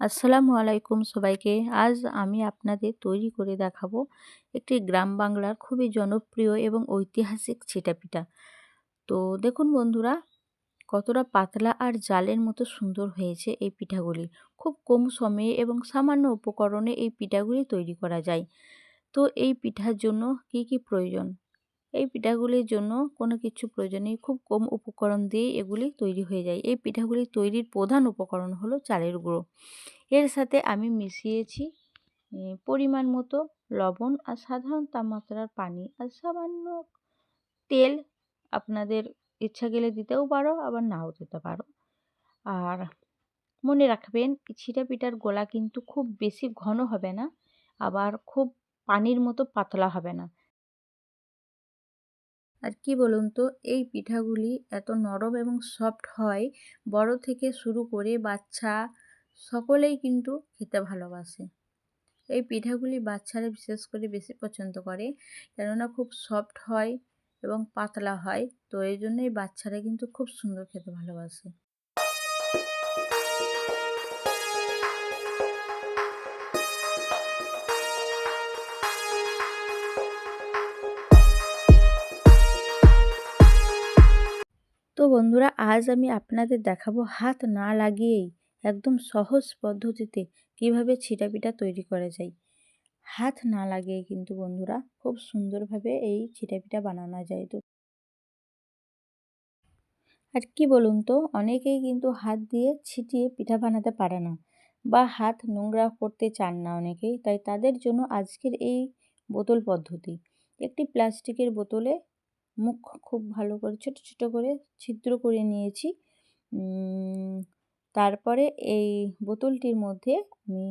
আসসালামু আলাইকুম সবাইকে। আজ আমি আপনাদের তৈরি করে দেখাবো একটি গ্রাম বাংলার খুবই জনপ্রিয় এবং ঐতিহাসিক ছিটাপিঠা তো দেখুন বন্ধুরা, কতটা পাতলা আর জালের মতো সুন্দর হয়েছে এই পিঠাগুলি। খুব কম সময়ে এবং সামান্য উপকরণে এই পিঠাগুলি তৈরি করা যায়। তো এই পিঠার জন্য কি কি প্রয়োজন? এই পিঠাগুলির জন্য কোনো কিছু প্রয়োজন নেই। খুব কম উপকরণ দিয়ে এগুলি তৈরি হয়ে যায়। এই পিঠাগুলি তৈরির প্রধান উপকরণ হলো চালের গুঁড়ো। এর সাথে আমি মিশিয়েছি পরিমাণ মতো লবণ আর সাধারণ তাপমাত্রার পানি আর সামান্য তেল। আপনাদের ইচ্ছা গেলে দিতেও পারো, আবার নাও দিতে পারো। আর মনে রাখবেন, ছিটা পিঠার গোলা কিন্তু খুব বেশি ঘন হবে না, আবার খুব পানির মতো পাতলা হবে না। আর কি বলুন তো, এই পিঠাগুলি এত নরম এবং সফট হয়, বড় থেকে শুরু করে বাচ্চা সকলেই কিন্তু খেতে ভালোবাসে। এই পিঠাগুলি বাচ্চারা বিশেষ করে বেশি পছন্দ করে, কেননা খুব সফট হয় এবং পাতলা হয়, তো এই জন্যই বাচ্চারা কিন্তু খুব সুন্দর খেতে ভালোবাসে। তো বন্ধুরা, আজ আমি আপনাদের দেখাবো হাত না লাগিয়েই একদম সহজ পদ্ধতিতে কীভাবে ছিটা পিঠা তৈরি করা যায়। হাত না লাগিয়ে কিন্তু বন্ধুরা খুব সুন্দরভাবে এই ছিটা পিঠা বানানো যায় তো। আর কি বলুন তো, অনেকেই কিন্তু হাত দিয়ে ছিটিয়ে পিঠা বানাতে পারে না বা হাত নোংরা করতে চান না অনেকেই, তাই তাদের জন্য আজকের এই বোতল পদ্ধতি। একটি প্লাস্টিকের বোতলে মুখ খুব ভালো করে, ছোট ছোট করে ছিদ্র করে নিয়েছি। তারপরে এই বোতলটির মধ্যে আমি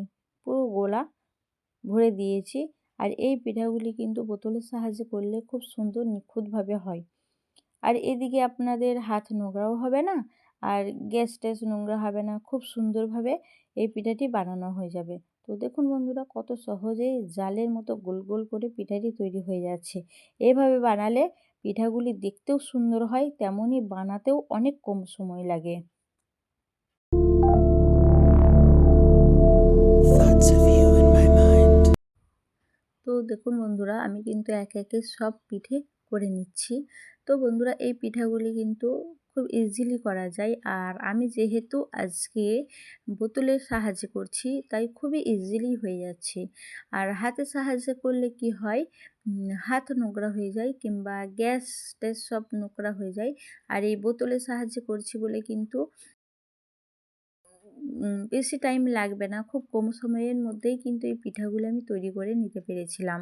পুরো গোলা ভরে দিয়েছি। আর এই পিঠাগুলি কিন্তু বোতলের সাহায্যে করলে খুব সুন্দর নিখুঁতভাবে হয়। আর এদিকে আপনাদের হাত নোংরাও হবে না, আর গ্যাস ট্যাস নোংরা হবে না, খুব সুন্দরভাবে এই পিঠাটি বানানো হয়ে যাবে। তো দেখুন বন্ধুরা, কত সহজেই জালের মতো গোল গোল করে পিঠাটি তৈরি হয়ে যাচ্ছে। এভাবে বানালে পিঠাগুলি দেখতেও সুন্দর হয় তেমনই বানাতেও অনেক কম সময় লাগে। তো দেখুন বন্ধুরা আমি কিন্তু একে একে সব পিঠে করে নিচ্ছি। তো বন্ধুরা এই পিঠাগুলি কিন্তু খুব ইজিলি করা যায়। আর আমি যেহেতু আজকে বোতলের সাহায্যে করছি, তাই খুবই ইজিলি হয়ে যাচ্ছে। আর হাতে সাহায্যে করলে কি হয়? হাত নোংরা হয়ে যায় কিংবা গ্যাস ট্যাস সব নোংরা হয়ে যায়। আর এই বোতলের সাহায্যে করছি বলে কিন্তু বেশি টাইম লাগবে না। খুব কম সময়ের মধ্যেই কিন্তু এই পিঠাগুলো আমি তৈরি করে নিতে পেরেছিলাম।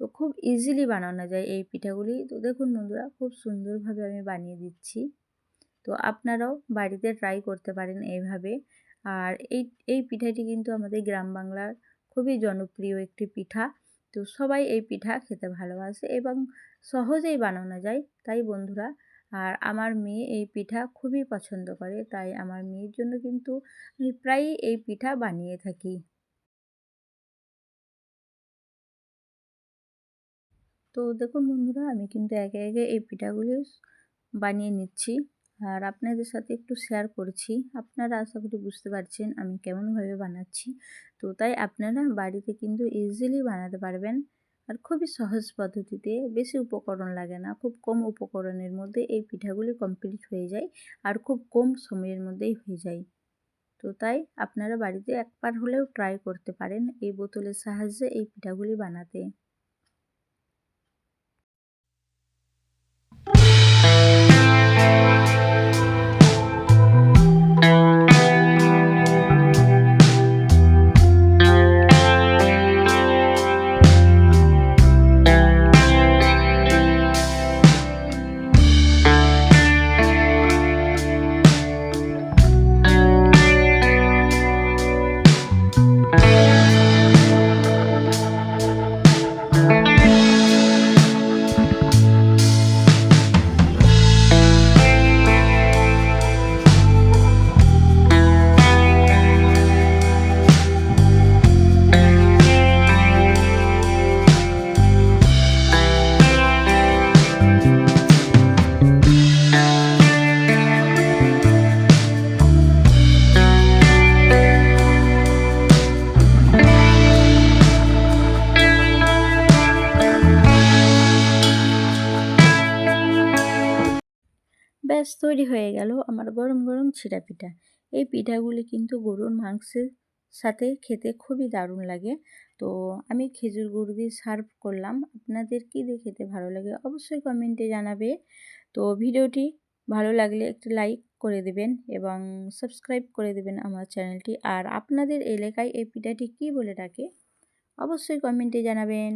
তো খুব ইজিলি বানানো যায় এই পিঠাগুলি। তো দেখুন বন্ধুরা, খুব সুন্দরভাবে আমি বানিয়ে দিচ্ছি। তো আপনারাও বাড়িতে ট্রাই করতে পারেন এইভাবে। আর এই এই পিঠাটি কিন্তু আমাদের গ্রাম বাংলার খুবই জনপ্রিয় একটি পিঠা। তো সবাই এই পিঠা খেতে ভালোবাসে এবং সহজেই বানানো যায়, তাই বন্ধুরা। আর আমার মেয়ে এই পিঠা খুবই পছন্দ করে, তাই আমার মেয়ের জন্য কিন্তু আমি প্রায়ই এই পিঠা বানিয়ে থাকি। তো দেখুন বন্ধুরা, আমি কিন্তু একে একে এই পিঠাগুলি বানিয়ে নিচ্ছি। আর আপনাদের সাথে একটু শেয়ার করছি। আপনারা আশা করি বুঝতে পারছেন আমি কেমনভাবে বানাচ্ছি। তো তাই আপনারা বাড়িতে কিন্তু ইজিলি বানাতে পারবেন। আর খুবই সহজ পদ্ধতিতে, বেশি উপকরণ লাগে না, খুব কম উপকরণের মধ্যে এই পিঠাগুলি কমপ্লিট হয়ে যায় আর খুব কম সময়ের মধ্যেই হয়ে যায়। তো তাই আপনারা বাড়িতে একবার হলেও ট্রাই করতে পারেন এই বোতলের সাহায্যে এই পিঠাগুলি বানাতে। thank you. ব্যাস, তৈরি হয়ে গেল আমার গরম গরম ছিঁড়া পিঠা। এই পিঠাগুলি কিন্তু গরুর মাংসের সাথে খেতে খুবই দারুণ লাগে। তো আমি খেজুর গুড় দিয়ে সার্ভ করলাম। আপনাদের কী দিয়ে খেতে ভালো লাগে অবশ্যই কমেন্টে জানাবে। তো ভিডিওটি ভালো লাগলে একটি লাইক করে দেবেন এবং সাবস্ক্রাইব করে দেবেন আমার চ্যানেলটি আর আপনাদের এলাকায় এই পিঠাটি কী বলে ডাকে অবশ্যই কমেন্টে জানাবেন।